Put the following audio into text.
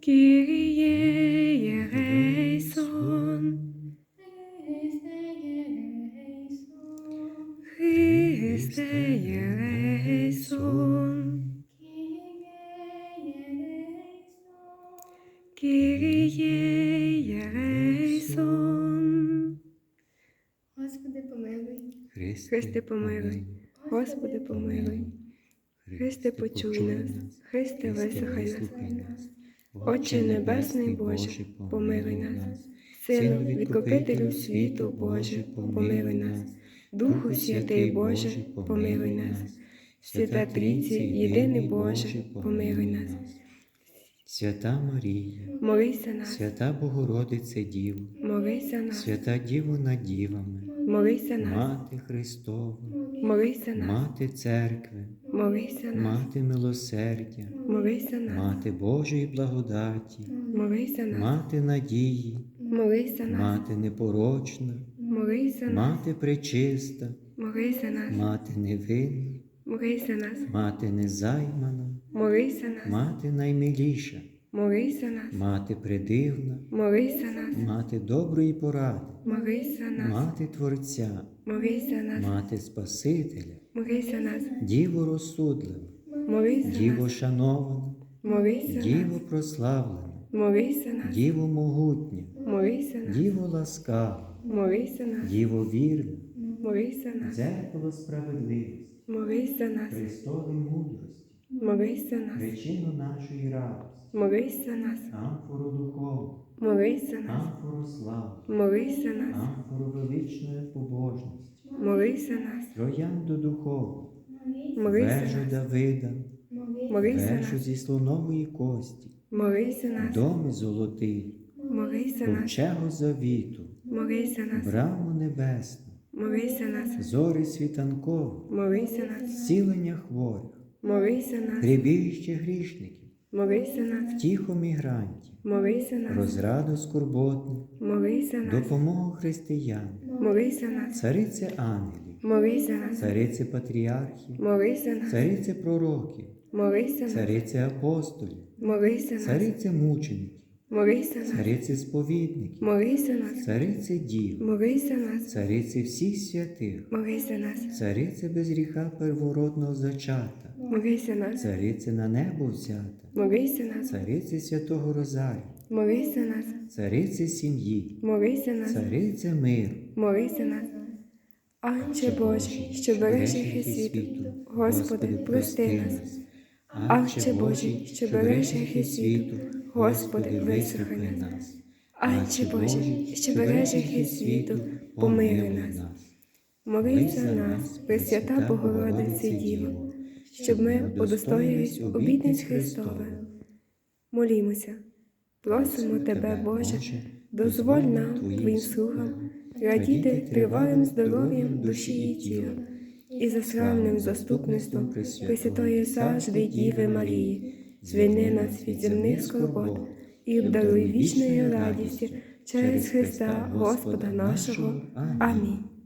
Kyrie eleison. Christe eleison. Kyrie eleison. Господи, помилуй. Христе, помилуй. Господи, помилуй. Христе, почуй нас. Христе, вислухай нас. Отче Небесний Боже, помилуй нас. Силу відкупителю світу, Боже, помилуй нас. Духу Святий Боже, помилуй нас. Свята Трійці, єдиний Боже, помилуй нас. Свята Марія, Молися нас, свята Богородице Діво, молися нас, свята Діво над дівами, молися нас, Мати Христова, молися нас, Мати Церкви, молися нас, Мати милосердя, молися нас, Мати Божої благодаті, молися нас, Мати надії, молися нас, Мати непорочна, молися нас, Мати пречиста, молися нас, Мати невинна, молися нас, Мати незаймана, молися нас, Мати наймиліша, молися нас, Мати придивна, молися нас, Мати доброї поради, молися нас, Мати Творця, молися нас, Мати Спасителя, молися нас, Діво розсудлива, молися Діво нас, шанована, молися нас, Діво прославлена, молися нас, Діво могутня, молися нас, Діво ласкава, молися нас, Діво вірна, молися нас, дзеркало справедливості, молися нас, престоли молися нас, причину нашої радості, молися нас, амфору духовну, молися нас, амфору слави, молися нас, амфору величної побожності, молися нас, троянду духовну, молися вежу нас, Давида, молися вежу нас, зі слонової кості, молися нас, доми золотий, молися нас, ковчегу завіту, молися нас, браму небесну, молися нас, зорі світанкові, молися нас, зцілення хворих, молися нас, прибіжище грішників, молися нас, втіху мігрантів, молися нас, розраду скорботних, молися нас, допомогу християн, молися нас, царице ангелів, молися нас, царице патріархів, молися нас, царице пророків, молися нас, царице апостолів, молися нас, царице мучеників, молися нас, царице сповідників, молися нас, царице дів, молися нас, царице всіх святих, молися нас, царице без гріха первородного зачата, молися нас, царице на небо взята, молися нас, царице святого Розарію, молися нас, царице сім'ї, молися нас, царице миру, молися нас. Анче Божий, що береш гріхи світу, Господи, прости нас. Анче Божий, що береш гріхи світу, Господи, вислухай нас. Анче Божий, що береш гріхи світу, помилуй нас. Молись за нас, Пресвята Богородице Діво, щоб ми удостоїлись обітниць Христових. Молімося, просимо Тебе, Боже, дозволь нам, Твоїм слугам, радіти тривалим здоров'ям душі і тіла, і за славним заступництвом Пресвятої завжди Діви Марії, звільни нас від земних скорбот і обдаруй вічною радістю через Христа Господа нашого. Амінь.